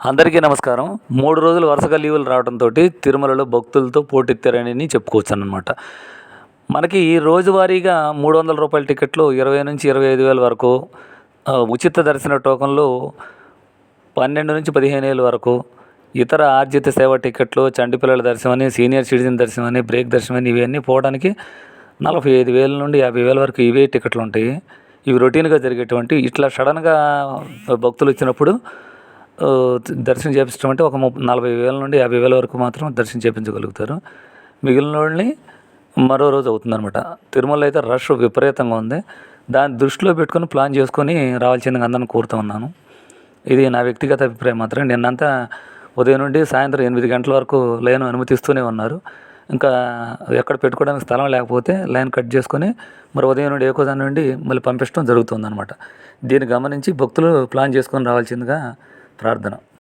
అందరికీ నమస్కారం. మూడు రోజులు వరుసగా లీవులు రావడంతో తిరుమలలో భక్తులతో పోటెత్తారని చెప్పుకోవచ్చు అనమాట మనకి ఈ రోజువారీగా మూడు వందల రూపాయల టికెట్లు ఇరవై నుంచి ఇరవై ఐదు వేల వరకు ఉచిత దర్శన టోకన్లు పన్నెండు నుంచి పదిహేను వేల వరకు ఇతర ఆర్జిత సేవ టికెట్లు చండిపిల్లల దర్శనం అని సీనియర్ సిటిజన్ దర్శనం అని బ్రేక్ దర్శనం అని ఇవన్నీ పోవడానికి నలభై ఐదు వేల నుండి యాభై వేల వరకు ఇవే టికెట్లు ఉంటాయి ఇవి రొటీన్గా జరిగేటువంటి ఇట్లా సడన్గా భక్తులు వచ్చినప్పుడు దర్శనం చేపించడం అంటే ఒక ముప్పై నలభై వేల నుండి యాభై వేల వరకు మాత్రం దర్శనం చేయించగలుగుతారు మిగిలిన వాళ్ళని మరో రోజు అవుతుందన్నమాట. తిరుమల అయితే రష్ విపరీతంగా ఉంది. దాన్ని దృష్టిలో పెట్టుకొని ప్లాన్ చేసుకొని రావాల్సిందిగా అందరిని కోరుతూ ఉన్నాను. ఇది నా వ్యక్తిగత అభిప్రాయం మాత్రం. నిన్నంతా ఉదయం నుండి సాయంత్రం ఎనిమిది గంటల వరకు లైన్ అనుమతిస్తూనే ఉన్నారు. ఇంకా ఎక్కడ పెట్టుకోవడానికి స్థలం లేకపోతే లైన్ కట్ చేసుకొని మరి ఉదయం నుండి ఏకో దాని నుండి మళ్ళీ పంపించడం జరుగుతుందన్నమాట. దీన్ని గమనించి భక్తులు ప్లాన్ చేసుకొని రావాల్సిందిగా ప్రార్థన.